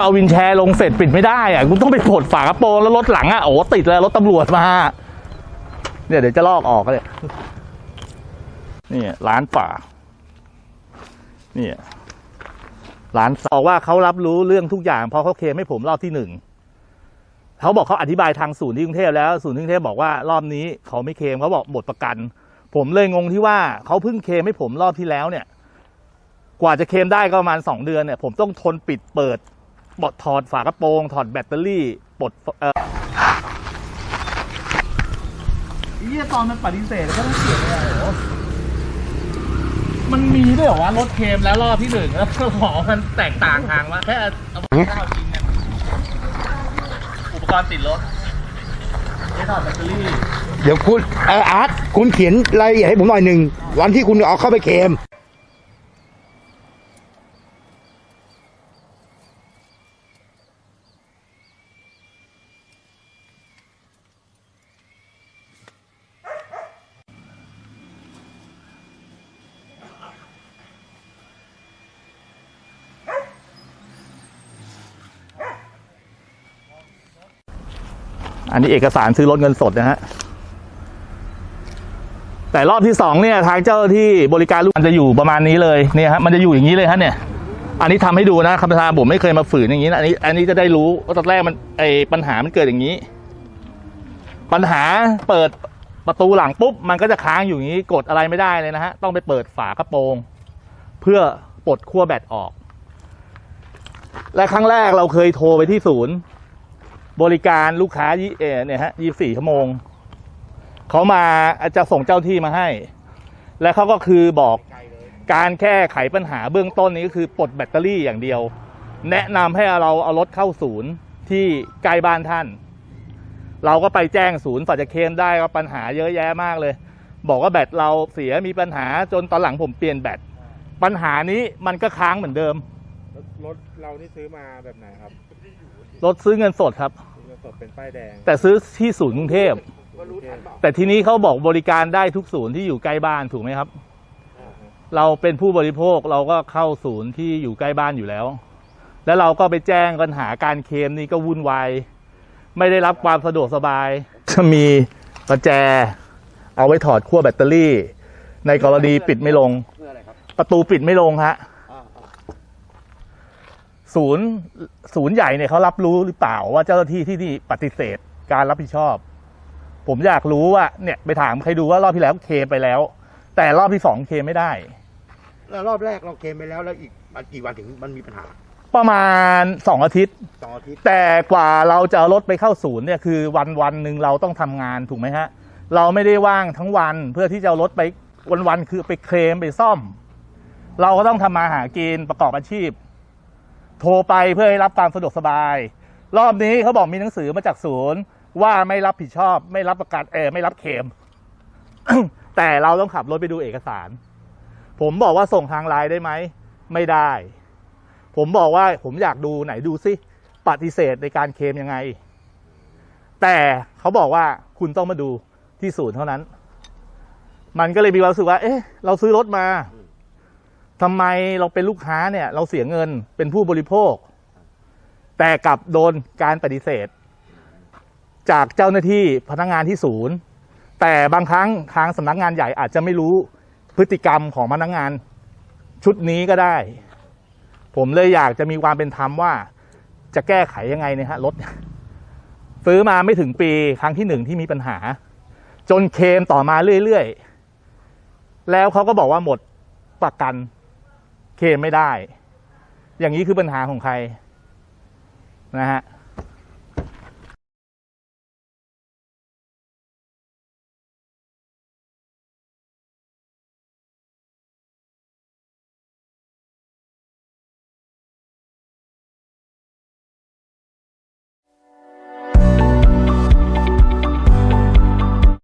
เอาวินแชร์ลงเสร็จปิดไม่ได้อะคุณต้องไปปลดฝากระโปรงแล้วรถหลังอะโอ้ติดเลยรถตำรวจมา เนี่ยเดี๋ยวจะลอกออกเลยนี่ร้านป่านี่ร้านบอกว่าเขารับรู้เรื่องทุกอย่างพราะเขาเคลมให้ผมรอบที่หนึ่งเขาบอกเขาอธิบายทางศูนย์ที่กรุงเทพแล้วศูนย์ที่กรุงเทพบอกว่ารอบนี้เขาไม่เคลมเขาบอกหมดประกัน ผมเลยงงที่ว่าเขาเพิ่งเคลมให้ผมรอบที่แล้วเนี่ย กว่าจะเคลมได้ก็ประมาณสองเดือนเนี่ยผมต้องทนปิดเปิดบดถอดฝากระโปรงถอดแบตเตอรี่ปลดเออยี่ตอนมันปฏิเสธก็ต้องเสียเลยโหมันมีด้วยเหรอวะรถเคลมแล้วรอบที่หนึ่งแล้วขอมันแตกต่างทางวะแค่เอาข้าวกินเนี่ยอุปกรณ์ติดรถไม่ถอดแบตเตอรี่ เดี๋ยวคุณเอออาร์ตคุณเขียนรายละเอียดให้ผมหน่อยหนึ่งวันที่คุณเอาเข้าไปเคลม อันนี้เอกสารซื้อรถเงินสดนะฮะ แต่รอบที่สองเนี่ย ทางเจ้าที่บริการลูกมันจะอยู่ประมาณนี้เลยเนี่ยฮะมันจะอยู่อย่างนี้เลยฮะเนี่ย อันนี้ทำให้ดูนะคำทาผมไม่เคยมาฝืนอย่างนี้นะอันนี้อันนี้จะได้รู้ว่าตอนแรกมันไอปัญหามันเกิดอย่างนี้ ปัญหาเปิดประตูหลังปุ๊บมันก็จะค้างอยู่อย่างนี้กดอะไรไม่ได้เลยนะฮะต้องไปเปิดฝากระโปรง เพื่อปลดขั้วแบตออก และครั้งแรกเราเคยโทรไปที่ศูนย์ บริการลูกค้ายี่เอเนี่ยฮะยี่สี่ชั่วโมง เขามาจะส่งเจ้าที่มาให้ และเขาก็คือบอกการแก้ไขปัญหาเบื้องต้นนี้ก็คือปลดแบตเตอรี่อย่างเดียว แนะนำให้เราเอารถเข้าศูนย์ที่ใกล้บ้านท่าน เราก็ไปแจ้งศูนย์ฝ่าจะเคลมได้ก็ปัญหาเยอะแยะมากเลย บอกว่าแบตเราเสียมีปัญหาจนตอนหลังผมเปลี่ยนแบตปัญหานี้มันก็ค้างเหมือนเดิม รถรถเรานี่ซื้อมาแบบไหนครับรถซื้อเงินสดครับซื้อเงินสดเป็นป้ายแดงแต่ซื้อที่ศูนย์กรุงเทพก็รู้ทันเปล่าแต่ทีนี้เขาบอกบริการได้ทุกศูนย์ที่อยู่ใกล้บ้านถูกไหมครับ เราเป็นผู้บริโภคเราก็เข้าศูนย์ที่อยู่ใกล้บ้านอยู่แล้ว แล้วเราก็ไปแจ้งปัญหาการเคลมนี่ก็วุ่นวายไม่ได้รับความสะดวกสบาย จะมีประแจ เอาไว้ถอดขั้วแบตเตอรี่ ในกรณีปิดไม่ลง เพื่ออะไรครับ ประตูปิดไม่ลงฮะอ่า ศูนย์ศูนย์ใหญ่เนี่ยเขารับรู้หรือเปล่าว่าเจ้าหน้าที่ที่นี่ปฏิเสธการรับผิดชอบ ผมอยากรู้ว่าเนี่ยไปถามใครดูว่ารอบที่แล้วเคลมไปแล้ว แต่รอบที่สองเคลมไม่ได้ แล้วรอบแรกเราเคลมไปแล้วแล้วอีกมันกี่วันถึงมันมีปัญหาประมาณสองอาทิตย์ สองอาทิตย์แต่กว่าเราจะเอารถไปเข้าศูนย์เนี่ยคือวันวันหนึ่งเราต้องทำงานถูกไหมฮะ เราไม่ได้ว่างทั้งวันเพื่อที่จะเอารถไปวันวันๆคือไปเคลมไปซ่อม เราก็ต้องทำมาหากินประกอบอาชีพ โทรไปเพื่อให้รับความสะดวกสบาย รอบนี้เขาบอกมีหนังสือมาจากศูนย์ ว่าไม่รับผิดชอบ ไม่รับประกันเออไม่รับเคม แต่เราต้องขับรถไปดูเอกสาร ผมบอกว่าส่งทางไลน์ได้ไหม ไม่ได้ ผมบอกว่าผมอยากดูไหนดูซิปฏิเสธในการเคมยังไง แต่เขาบอกว่าคุณต้องมาดูที่ศูนย์เท่านั้น มันก็เลยมีความรู้สึกว่า เอ๊ะ เราซื้อรถมา ทำไมเราเป็นลูกค้าเนี่ย เราเสียเงินเป็นผู้บริโภค แต่กลับโดนการปฏิเสธ จากเจ้าหน้าที่พนักงานที่ศูนย์ แต่บางครั้งทางสำนักงานใหญ่อาจจะไม่รู้พฤติกรรมของพนักงานชุดนี้ก็ได้ ผมเลยอยากจะมีความเป็นธรรมว่า จะแก้ไขยังไงเนี่ยฮะรถซื้อมาไม่ถึงปีครั้งที่หนึ่งที่มีปัญหา จนเคมต่อมาเรื่อยๆ แล้วเขาก็บอกว่าหมดประกัน เคลมไม่ได้ อย่างนี้คือปัญหาของใครนะฮะ